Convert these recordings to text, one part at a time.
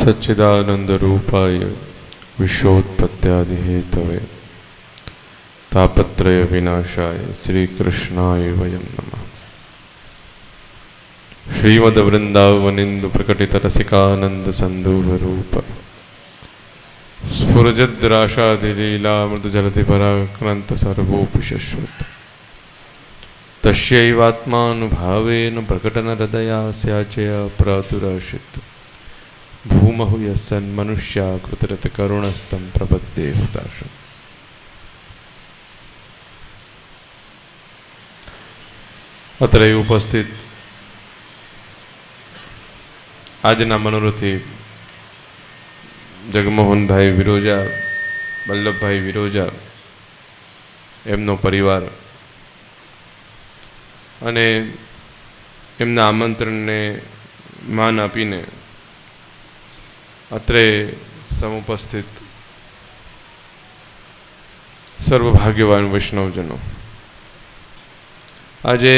સચ્ચિદાનંદરૂપાય વિશ્વોત્પત્યાદિહેતવે તાપત્રય વિનાશાય શ્રીકૃષ્ણાય વયમ નમઃ શ્રીમદ વૃંદાવનિંદુ પ્રકટિત રસિકાનંદ સંદૂરરૂપ સ્ફુરજદ્રાશાધિલીલામૃત જલધિ પરાક્રાંત સર્વોપి શશ્વત તસ્યૈવાત્માનુભાવેન પ્રકટન હૃદયા સ્યાચય પ્રતુરશિત ભૂમહુ યસન મનુષ્યા કૃતરત કરુણસ્તમ પ્રપદ્યે હુતાશ અત્રે ઉપસ્થિત આજના મનોરથી જગમોહનભાઈ વિરોજા વલ્લભભાઈ વિરોજા એમનો પરિવાર અને એમના આમંત્રણને માન આપીને અત્રે સમુપસ્થિત સર્વભાગ્યવાન વૈષ્ણવજનો આજે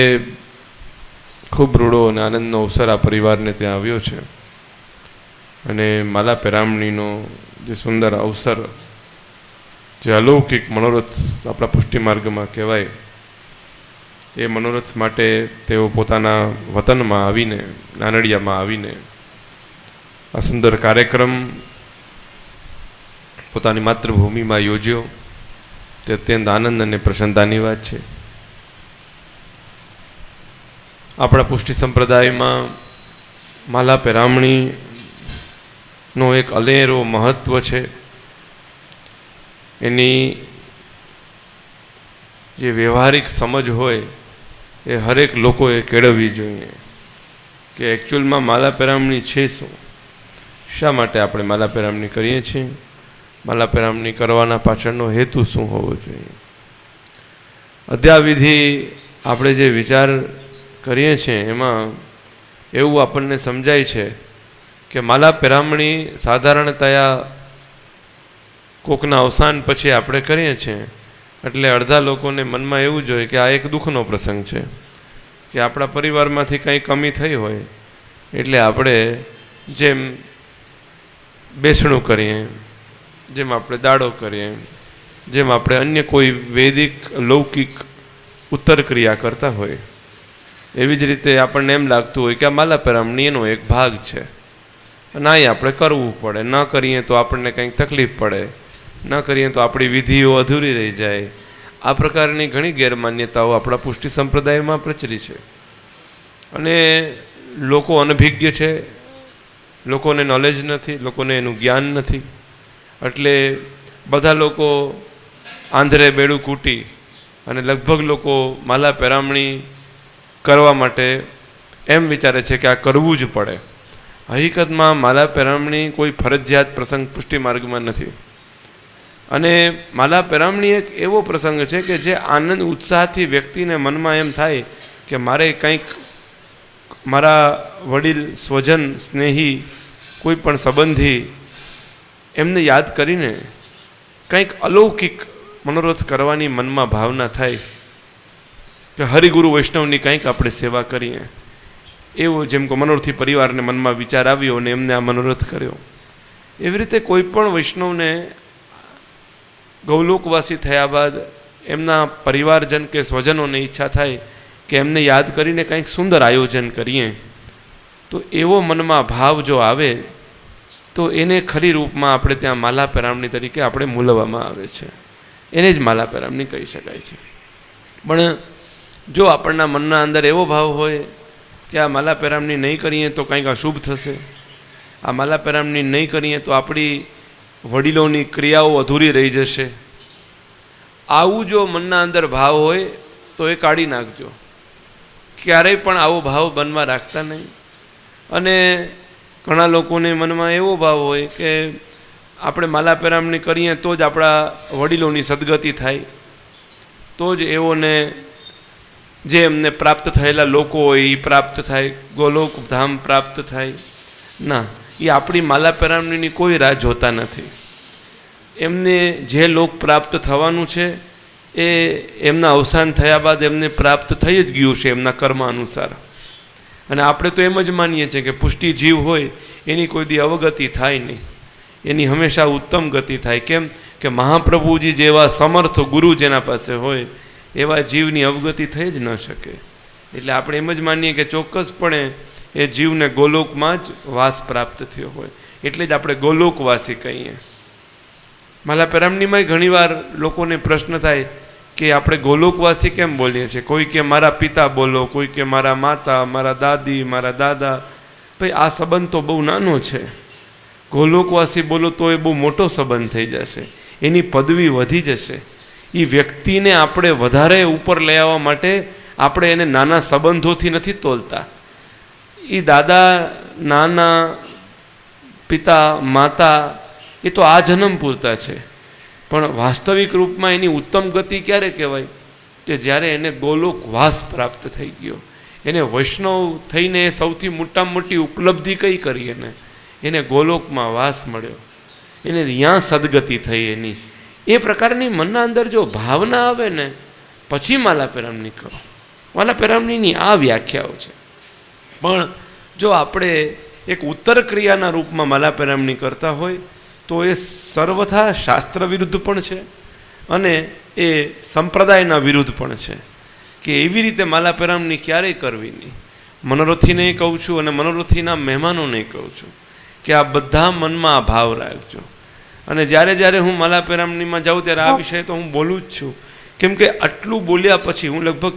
ખૂબ રૂડો અને આનંદનો અવસર આ પરિવારને ત્યાં આવ્યો છે અને માલા પેરામણીનો જે સુંદર અવસર જે અલૌકિક મનોરથ આપણા પુષ્ટિ માર્ગમાં કહેવાય એ મનોરથ માટે તેઓ પોતાના વતનમાં આવીને નાનડિયામાં આવીને આ સુંદર કાર્યક્રમ પોતાની માતૃભૂમિમાં યોજ્યો. તે અત્યંત આનંદ અને પ્રસન્નતાની વાત છે. આપણા પુષ્ટિ સંપ્રદાયમાં માલા પેરામણીનો એક અલેરો મહત્વ છે. એની જે વ્યવહારિક સમજ હોય એ હરેક લોકોએ કેળવવી જોઈએ કે એકચ્યુઅલમાં માલા પેરામણી છે શું? શા માટે આપણે માલા પહેરામણી કરીએ છીએ? માલા પહેરામણી કરવાના પાછળનો હેતુ શું હોવો જોઈએ? અધ્યાવિધિ આપણે જે વિચાર કરીએ છીએ, એમાં એવું આપણને સમજાય છે કે માલા પેરામણી સાધારણતયા કોકના અવસાન પછી આપણે કરીએ છીએ. એટલે અડધા લોકોને મનમાં એવું જોઈએ કે આ એક દુઃખનો પ્રસંગ છે કે આપણા પરિવારમાંથી કંઈ કમી થઈ હોય. એટલે આપણે જેમ બેસણું કરીએ, જેમ આપણે દાડો કરીએ, જેમ આપણે અન્ય કોઈ વૈદિક, લૌકિક ઉત્તર ક્રિયા કરતા હોય, એવી જ રીતે આપણને એમ લાગતું હોય કે આ માલાપેરામણી એનો એક ભાગ છે. અને એ આપણે કરવું પડે. ન કરીએ તો આપણને કંઈક તકલીફ પડે. ન કરીએ તો આપણી વિધિઓ અધૂરી રહી જાય. આ પ્રકારની ઘણી ગેરમાન્યતાઓ આપણા પુષ્ટિ સંપ્રદાયમાં પ્રચરી છે. અને લોકો અનભિજ્ઞ છે. લોકોને નોલેજ નથી, લોકોને એનું જ્ઞાન નથી. એટલે બધા લોકો આંધળે બેડું કૂટી અને લગભગ લોકો માલા પેરામણી કરવા માટે એમ વિચારે છે કે આ કરવું જ પડે. હકીકતમાં માલા પેરામણી કોઈ ફરજિયાત પ્રસંગ પુષ્ટિ માર્ગમાં નથી. અને માલા પેરામણી એક એવો પ્રસંગ છે કે જે આનંદ, ઉત્સાહથી વ્યક્તિને મનમાં એમ થાય કે મારે કંઈક મારા વડીલ, સ્વજન, સ્નેહી, કોઈ પણ સંબંધી, એમને યાદ કરીને કંઈક અલૌકિક મનોરથ કરવાની મનમાં ભાવના થાય કે હરિગુરુ વૈષ્ણવની કંઈક આપણે સેવા કરીએ. એવો જેમ કે મનોરથી પરિવારને મનમાં વિચાર આવ્યો અને એમને આ મનોરથ કર્યો. એવી રીતે કોઈ પણ વૈષ્ણવને ગૌલોકવાસી થયા બાદ એમના પરિવારજન કે સ્વજનોને ઈચ્છા થાય કે એમને યાદ કરીને કંઈક સુંદર આયોજન કરીએ, તો એવો મનમાં ભાવ જો આવે, તો એને ખરી રૂપમાં આપણે ત્યાં માલા પેરામણી તરીકે આપણે મૂલવામાં આવે છે. એને જ માલા પેરામણી કહી શકાય છે. પણ જો આપણના મનના અંદર એવો ભાવ હોય કે આ માલા પેરામણી નહીં કરીએ તો કંઈક અશુભ થશે, આ માલા પેરામણી નહીં કરીએ તો આપણી વડીલોની ક્રિયાઓ અધૂરી રહી જશે. આવું જો મનના અંદર ભાવ હોય તો એ કાઢી નાખજો. ક્યારેય પણ આવો ભાવ બનવા રાખતા નહીં. અને ઘણા લોકોને મનમાં એવો ભાવ હોય કે આપણે માલા પેરામણી કરીએ તો જ આપણા વડીલોની સદગતિ થાય. તો જ એઓને જે એમને પ્રાપ્ત થયેલા લોકો હોય એ પ્રાપ્ત થાય, ગોલોક ધામ પ્રાપ્ત થાય. ના એ આપણી માલા પેરામણીની કોઈ રાહ જોતા નથી. એમને જે લોક પ્રાપ્ત થવાનું છે એ એમના અવસાન થયા બાદ એમને પ્રાપ્ત થઈ જ ગયું છે એમના કર્મ અનુસાર. અને આપણે તો એમ જ માનીએ છીએ કે પુષ્ટિ જીવ હોય, એની કોઈ દી અવગતિ થાય નહીં. એની હંમેશા ઉત્તમ ગતિ થાય. કેમ કે મહાપ્રભુજી જેવા સમર્થ ગુરુ જેના પાસે હોય, એવા જીવની અવગતિ થઈ જ ન શકે. એટલે આપણે એમ જ માનીએ કે ચોક્કસપણે એ જીવને ગોલોકમાં જ વાસ પ્રાપ્ત થયો હોય. એટલે જ આપણે ગોલોકવાસી કહીએ. માલા પેરામણીમાં ઘણીવાર લોકોને પ્રશ્ન થાય કે આપણે ગોલોકવાસી કેમ બોલીએ છીએ? કોઈ કે મારા પિતા બોલો, કોઈ કે મારા માતા, મારા દાદી, મારા દાદા. ભાઈ, આ સંબંધ તો બહુ નાનો છે. ગોલોકવાસી બોલો તો એ બહુ મોટો સંબંધ થઈ જશે. એની પદવી વધી જશે. એ વ્યક્તિને આપણે વધારે ઉપર લઈ આવવા માટે આપણે એને નાના સંબંધોથી નથી તોલતા. એ દાદા, નાના, પિતા, માતા એ તો આ જન્મ પૂરતા છે. પણ વાસ્તવિક રૂપમાં એની ઉત્તમ ગતિ ક્યારે કહેવાય? કે જ્યારે એને ગોલોક વાસ પ્રાપ્ત થઈ ગયો. એને વૈષ્ણવ થઈને એ સૌથી મોટામાં મોટી ઉપલબ્ધિ કઈ કરી એને? એને ગોલોકમાં વાસ મળ્યો. એને ત્યાં સદગતિ થઈ એની. એ પ્રકારની મનના અંદર જો ભાવના આવે ને, પછી માલા પેરામણી કરો. માલા પેરામણીની આ વ્યાખ્યાઓ છે. પણ જો આપણે એક ઉત્તર ક્રિયાના રૂપમાં માલા પેરામણી કરતા હોય તો એ સર્વથા શાસ્ત્ર વિરુદ્ધ પણ છે અને એ સંપ્રદાયના વિરુદ્ધ પણ છે કે એવી રીતે માલા પેરામણી ક્યારેય કરવી નહીં. મનોરથીને કહું છું અને મનોરથીના મહેમાનોને કહું છું કે આ બધા મનમાં આ ભાવ રાખજો. અને જ્યારે જ્યારે હું માલા પેરામણીમાં જાઉં ત્યારે આ વિષય તો હું બોલું જ છું. કેમ કે આટલું બોલ્યા પછી હું લગભગ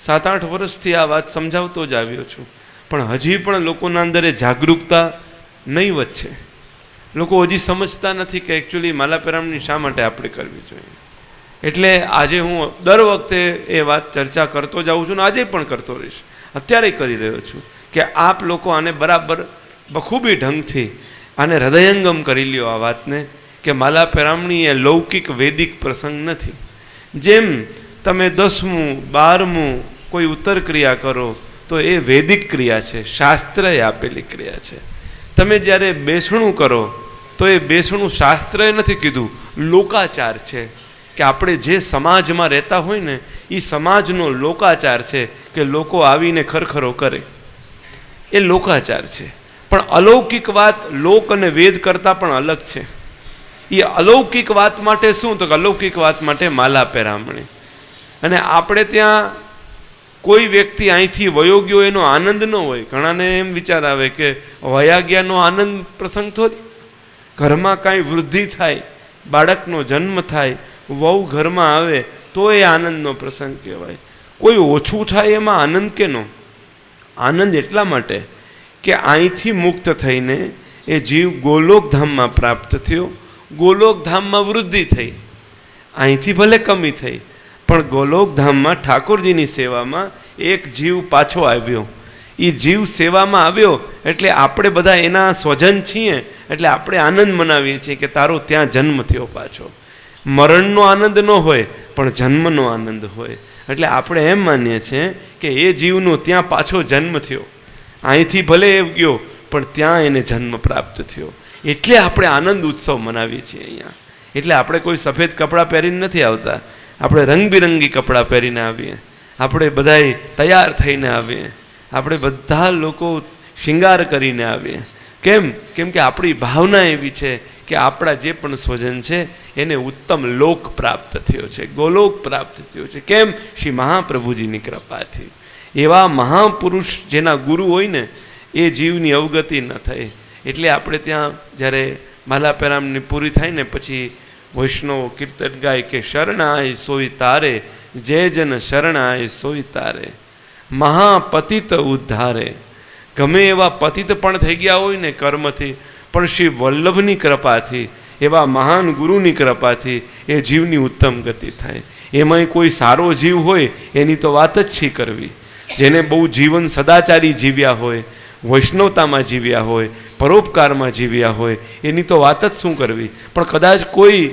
સાત આઠ વર્ષથી આ વાત સમજાવતો જ આવ્યો છું. પણ હજી પણ લોકોના અંદર એ જાગૃતતા નહીવત છે લોકો હજી સમજતા નથી કે એકચ્યુઅલી માલા પેરામણી શા માટે આપણે કરવી જોઈએ. એટલે આજે હું દર વખતે એ વાત ચર્ચા કરતો જાઉં છું ને આજે પણ કરતો રહીશ. અત્યારે કરી રહ્યો છું કે આપ લોકો આને બરાબર બખૂબી ઢંગથી આને હૃદયંગમ કરી લ્યો આ વાતને કે માલા પેરામણી એ લૌકિક વૈદિક પ્રસંગ નથી. જેમ તમે દસમું, બારમું કોઈ ઉત્તર ક્રિયા કરો તો એ વૈદિક ક્રિયા છે, શાસ્ત્રએ આપેલી ક્રિયા છે. તમે જ્યારે બેસણું કરો તો એ બેસણું શાસ્ત્રએ નથી કીધું, લોકાચાર છે કે આપણે જે સમાજમાં રહેતા હોય ને એ સમાજનો લોકાચાર છે કે લોકો આવીને ખરખરો કરે. એ લોકાચાર છે. પણ અલૌકિક વાત લોક અને વેદ કરતાં પણ અલગ છે. એ અલૌકિક વાત માટે શું? તો અલૌકિક વાત માટે માલા પહેરામણે. અને આપણે ત્યાં કોઈ વ્યક્તિ અહીંથી વયો ગયો એનો આનંદ ન હોય. ઘણાને એમ વિચાર આવે કે વયા ગયાનો આનંદ પ્રસંગ થોડી. ઘરમાં કાંઈ વૃદ્ધિ થાય, બાળકનો જન્મ થાય, વહુ ઘરમાં આવે, તો એ આનંદનો પ્રસંગ કહેવાય. કોઈ ઓછું થાય એમાં આનંદ કેનો? આનંદ એટલા માટે કે અહીંથી મુક્ત થઈને એ જીવ ગોલોકધામમાં પ્રાપ્ત થયો. ગોલોકધામમાં વૃદ્ધિ થઈ. અહીંથી ભલે કમી થઈ, પણ ગોલોકધામમાં ઠાકોરજીની સેવામાં એક જીવ પાછો આવ્યો. એ જીવ સેવામાં આવ્યો એટલે આપણે બધા એના સ્વજન છીએ, એટલે આપણે આનંદ મનાવીએ છીએ કે તારો ત્યાં જન્મ થયો પાછો. મરણનો આનંદ ન હોય, પણ જન્મનો આનંદ હોય. એટલે આપણે એમ માનીએ છીએ કે એ જીવનો ત્યાં પાછો જન્મ થયો. અહીંથી ભલે એ ગયો, પણ ત્યાં એને જન્મ પ્રાપ્ત થયો. એટલે આપણે આનંદ ઉત્સવ મનાવીએ છીએ અહીંયા. એટલે આપણે કોઈ સફેદ કપડાં પહેરીને નથી આવતા. આપણે રંગબિરંગી કપડાં પહેરીને આવીએ. આપણે બધાય તૈયાર થઈને આવીએ. આપણે બધા લોકો શિંગાર કરીને આવીએ. કેમ? કેમ કે આપણી ભાવના એવી છે કે આપણા જે પણ સ્વજન છે, એને ઉત્તમ લોક પ્રાપ્ત થયો છે, ગોલોક પ્રાપ્ત થયો છે. કેમ? શ્રી મહાપ્રભુજીની કૃપાથી. એવા મહાપુરુષ જેના ગુરુ હોય ને, એ જીવની અવગતિ ન થાય. એટલે આપણે ત્યાં જ્યારે માલા પેરામની પૂરી થાય ને, પછી વૈષ્ણવ કીર્તન ગાય કે શરણાય સોય તારે, જય જન શરણાય સોય તારે. મહાપતિત ઉદ્ધારે. ગમે એવા પતિત પણ થઈ ગયા હોય ને કર્મથી, પણ શ્રી વલ્લભની કૃપાથી, એવા મહાન ગુરુની કૃપાથી એ જીવની ઉત્તમ ગતિ થાય. એમાંય કોઈ સારો જીવ હોય એની તો વાત જ શી કરવી? જેને બહુ જીવન સદાચારી જીવ્યા હોય, વૈષ્ણવતામાં જીવ્યા હોય, પરોપકારમાં જીવ્યા હોય, એની તો વાત જ શું કરવી? પણ કદાચ કોઈ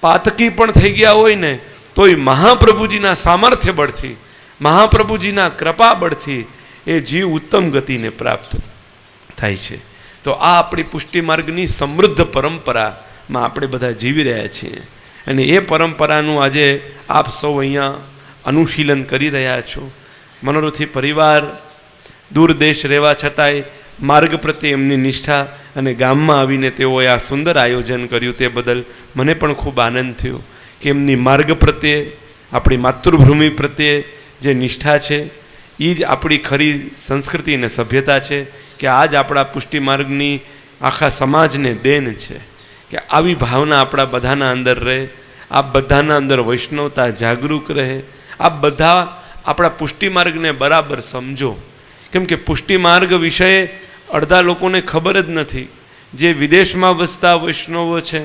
પાતકી પણ થઈ ગયા હોય ને, તોય મહાપ્રભુજીના સામર્થ્ય બળથી, મહાપ્રભુજીના કૃપા બળથી એ જીવ ઉત્તમ ગતિને પ્રાપ્ત થાય છે. તો આ આપણી પુષ્ટિ માર્ગની સમૃદ્ધ પરંપરામાં આપણે બધા જીવી રહ્યા છીએ. અને એ પરંપરાનું આજે આપ સૌ અહીંયા અનુશીલન કરી રહ્યા છો. મનોરથી પરિવાર, દૂર દેશ રહેવા છતાંય માર્ગ પ્રત્યે એમની નિષ્ઠા અને ગામમાં આવીને તેઓએ આ સુંદર આયોજન કર્યું તે બદલ મને પણ ખૂબ આનંદ થયો કે એમની માર્ગ પ્રત્યે, આપણી માતૃભૂમિ પ્રત્યે જે નિષ્ઠા છે એ જ આપણી ખરી સંસ્કૃતિ અને સભ્યતા છે કે આ જ આપણા પુષ્ટિ માર્ગની આખા સમાજને દેન છે. કે આવી ભાવના આપણા બધાના અંદર રહે આ બધાના અંદર વૈષ્ણવતા જાગૃત રહે આ બધા આપણા પુષ્ટિ માર્ગને બરાબર સમજો. કેમ કે પુષ્ટિ માર્ગ અડધા લોકોને ખબર જ નથી. જે વિદેશમાં વસતા વૈષ્ણવો છે,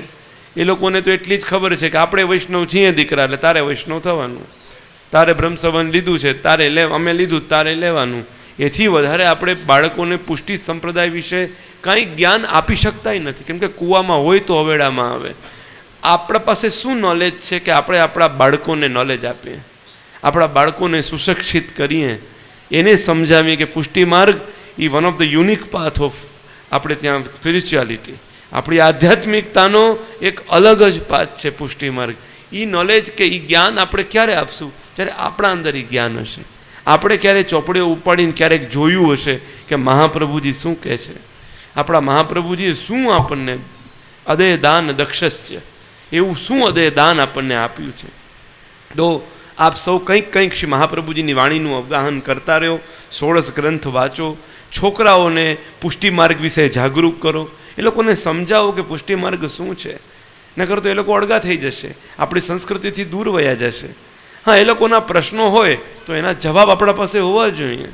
એ લોકોને તો એટલી જ ખબર છે કે આપણે વૈષ્ણવ છીએ દીકરા, એટલે તારે વૈષ્ણવ થવાનું. તારે બ્રહ્મસવન લીધું છે, તારે લે, અમે લીધું, તારે લેવાનું. એથી વધારે આપણે બાળકોને પુષ્ટિ સંપ્રદાય વિશે કાંઈ જ્ઞાન આપી શકતાય નથી. કેમ કે કૂવામાં હોય તો હવેડામાં આવે. આપણા પાસે શું નોલેજ છે કે આપણે આપણા બાળકોને નોલેજ આપીએ? આપણા બાળકોને સુશિક્ષિત કરીએ. એને સમજાવીએ કે પુષ્ટિ માર્ગ એ one of the unique path of આપણે ત્યાં સ્પિરિચ્યુઆલિટી આપણી આધ્યાત્મિકતાનો એક અલગ જ પાથ છે પુષ્ટિ માર્ગ. એ નોલેજ કે એ જ્ઞાન આપણે ક્યારે આપશું? જ્યારે આપણા અંદર એ જ્ઞાન હશે. આપણે ક્યારેય ચોપડીઓ ઉપાડીને ક્યારેક જોયું હશે કે મહાપ્રભુજી શું કહે છે? આપણા મહાપ્રભુજીએ શું આપણને અદય દાન દક્ષસ્ય, એવું શું અદય દાન આપણને આપ્યું છે? તો આપ સૌ કંઈક કંઈક શ્રી મહાપ્રભુજીની વાણીનું અવગાહન કરતા રહ્યો, સોળસ ગ્રંથ વાંચો, છોકરાઓને પુષ્ટિ માર્ગ વિશે જાગૃત કરો, એ લોકોને સમજાવો કે પુષ્ટિ માર્ગ શું છે? નકર તો એ લોકો અળગા થઈ જશે, આપણી સંસ્કૃતિથી દૂર વયા જશે. હા, એ લોકોના પ્રશ્નો હોય તો એના જવાબ આપણા પાસે હોવા જોઈએ.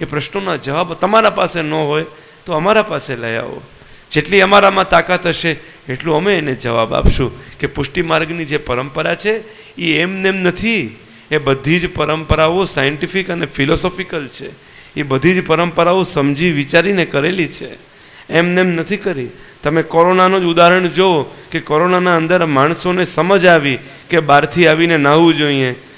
એ પ્રશ્નોના જવાબ તમારા પાસે ન હોય તો અમારા પાસે લઈ આવો. જેટલી અમારામાં તાકાત હશે, એટલું અમે એને જવાબ આપશું કે પુષ્ટિ માર્ગની જે પરંપરા છે, એ એમનેમ નથી. એ બધી જ પરંપરાઓ સાયન્ટિફિક અને ફિલોસોફિકલ છે. એ બધી જ પરંપરાઓ સમજી વિચારીને કરેલી છે. એમનેમ નથી કરી. તમે કોરોનાનું જ ઉદાહરણ જુઓ કે કોરોનાના અંદર માણસોને સમજ આવી કે બહારથી આવીને નાહવું જોઈએ.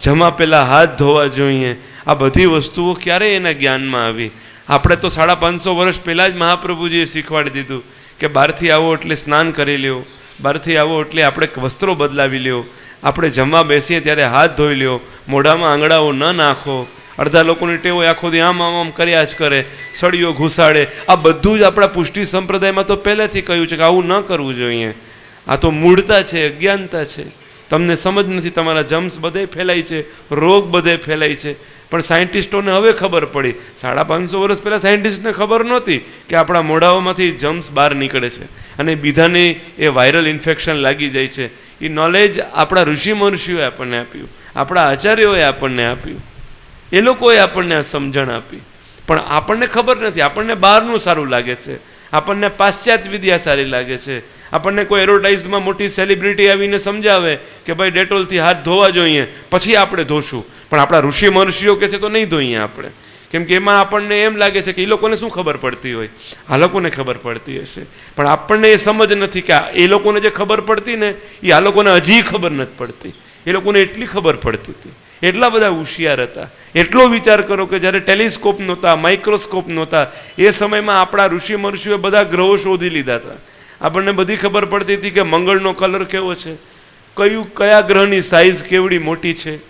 જમા પહેલાં હાથ ધોવા જોઈએ. આ બધી વસ્તુઓ ક્યારે એના જ્ઞાનમાં આવી? આપણે તો સાડા પાંચસો વર્ષ પહેલાં જ મહાપ્રભુજીએ શીખવાડી દીધું કે બહારથી આવો એટલે સ્નાન કરી લ્યો, બહારથી આવો એટલે આપણે વસ્ત્રો બદલાવી લ્યો, આપણે જમવા બેસીએ ત્યારે હાથ ધોઈ લ્યો, મોઢામાં આંગળાઓ ન નાખો, અડધા લોકોની ટેવો આખો દી આમ આમ આમ કર્યા જ કરે સળીઓ ઘુસાડે. આ બધું જ આપણા પુષ્ટિ સંપ્રદાયમાં તો પહેલેથી કહ્યું છે કે આવું ન કરવું જોઈએ. આ તો મૂળતા છે, અજ્ઞાનતા છે. તમને સમજ નથી તમારા જમ્સ બધે ફેલાય છે, રોગ બધે ફેલાય છે. પણ સાયન્ટિસ્ટોને હવે ખબર પડી. સાડા પાંચસો વર્ષ પહેલાં સાયન્ટિસ્ટને ખબર નહોતી કે આપણા મોઢાઓમાંથી જમ્સ બહાર નીકળે છે. અને બીજાને એ વાયરલ ઇન્ફેક્શન લાગી જાય છે. એ નોલેજ આપણા ઋષિ મનુષ્યોએ આપણને આપ્યું. આપણા આચાર્યોએ આપણને આપ્યું. એ લોકોએ આપણને આ સમજણ આપી. પણ આપણને ખબર નથી. આપણને બહારનું સારું લાગે છે. આપણને પાશ્ચાત્ય વિદ્યા સારી લાગે છે. આપણને કોઈ એડવર્ટાઇઝમાં મોટી સેલિબ્રિટી આવીને સમજાવે કે ભાઈ ડેટોલથી હાથ ધોવા જોઈએ, પછી આપણે ધોશું. પણ આપણા ઋષિ મહર્ષિઓ કહે છે તો નહીં ધોઈએ આપણે. કેમ કે એમાં આપણને એમ લાગે છે કે એ લોકોને શું ખબર પડતી હોય? આ લોકોને ખબર પડતી હશે. પણ આપણને એ સમજ નથી કે એ લોકોને જે ખબર પડતી ને એ આ લોકોને હજી ખબર નથી પડતી. એ લોકોને એટલી ખબર પડતી હતી. એટલા બધા હોશિયાર હતા. એટલો વિચાર કરો કે જ્યારે ટેલિસ્કોપ નહોતા, માઇક્રોસ્કોપ નહોતા, એ સમયમાં આપણા ઋષિ મહર્ષિઓએ બધા ગ્રહો શોધી લીધા હતા. આપણને બધી ખબર પડતી હતી કે મંગળનો કલર કેવો છે, કયું, કયા ગ્રહની સાઇઝ કેવડી મોટી છે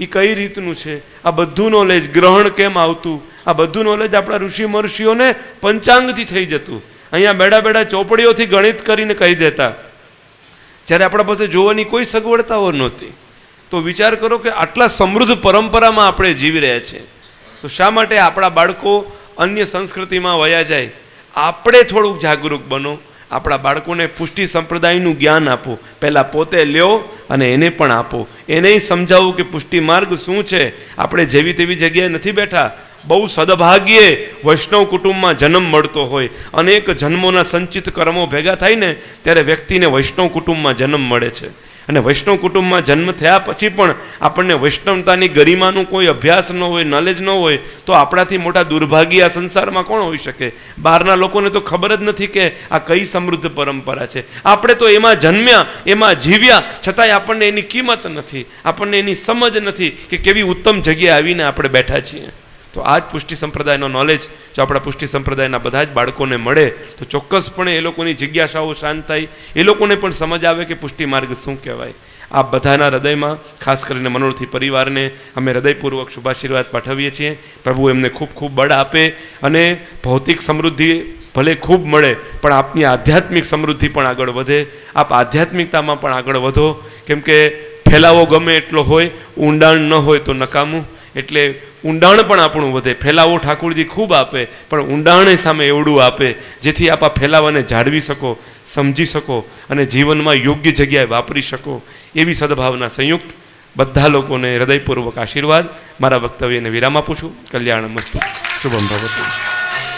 એ કઈ રીતનું છે, આ બધું નોલેજ ગ્રહણ કેમ આવતું? આ બધું નોલેજ આપણા ઋષિ મહર્ષિઓને પંચાંગથી થઈ જતું. અહીંયા બેડા બેડા ચોપડીઓથી ગણિત કરીને કહી દેતા. જ્યારે આપણા પાસે જોવાની કોઈ સગવડતાઓ નહોતી, તો વિચાર કરો કે આટલા સમૃદ્ધ પરંપરામાં આપણે જીવી રહ્યા છીએ. તો શા માટે આપણા બાળકો અન્ય સંસ્કૃતિમાં વયા જાય? આપણે થોડુંક જાગૃત બનો. આપણા બાળકોને પુષ્ટિ સંપ્રદાયનું જ્ઞાન આપો. પહેલાં પોતે લ્યો અને એને પણ આપો. એને સમજાવો કે પુષ્ટિ માર્ગ શું છે? આપણે જેવી તેવી જગ્યાએ નથી બેઠા. બહુ સદભાગ્યે વૈષ્ણવ કુટુંબમાં જન્મ મળતો હોય. અનેક જન્મોના સંચિત કર્મો ભેગા થાય ને, ત્યારે વ્યક્તિને વૈષ્ણવ કુટુંબમાં જન્મ મળે છે. અને વૈષ્ણવ કુટુંબમાં જન્મ થયા પછી પણ આપણને વૈષ્ણવતાની ગરિમાનું કોઈ અભ્યાસ ન હોય નોલેજ ન હોય, તો આપણાથી મોટા દુર્ભાગ્ય આ સંસારમાં કોણ હોઈ શકે? બહારના લોકોને તો ખબર જ નથી કે આ કઈ સમૃદ્ધ પરંપરા છે. આપણે તો એમાં જન્મ્યા, એમાં જીવ્યા, છતાંય આપણને એની કિંમત નથી. આપણને એની સમજ નથી કે કેવી ઉત્તમ જગ્યાએ આવીને આપણે બેઠા છીએ. તો આ જ પુષ્ટિ સંપ્રદાયનો નોલેજ જો આપણા પુષ્ટિ સંપ્રદાયના બધા જ બાળકોને મળે, તો ચોક્કસપણે એ લોકોની જિજ્ઞાસાઓ શાંત થાય. એ લોકોને પણ સમજ આવે કે પુષ્ટિ માર્ગ શું કહેવાય. આ બધાના હૃદયમાં, ખાસ કરીને મનોરથી પરિવારને, અમે હૃદયપૂર્વક શુભાશીર્વાદ પાઠવીએ છીએ. પ્રભુ એમને ખૂબ ખૂબ બળ આપે અને ભૌતિક સમૃદ્ધિ ભલે ખૂબ મળે, પણ આપની આધ્યાત્મિક સમૃદ્ધિ પણ આગળ વધે. આપ આધ્યાત્મિકતામાં પણ આગળ વધો. કેમ કે ફેલાવો ગમે એટલો હોય, ઊંડાણ ન હોય તો નકામું. એટલે ઊંડાણ પણ આપણું વધે. ફેલાવો ઠાકોરજી ખૂબ આપે, પણ ઊંડાણે સામે એવડું આપે. જેથી આપા ફેલાવાને જાળવી શકો, સમજી શકો અને જીવનમાં યોગ્ય જગ્યાએ વાપરી શકો એવી સદભાવના સંયુક્ત બધા લોકોને હૃદયપૂર્વક આશીર્વાદ. મારા વક્તવ્યને વિરામ આપું છું. કલ્યાણ મસ્તુ. શુભમ ભવતું.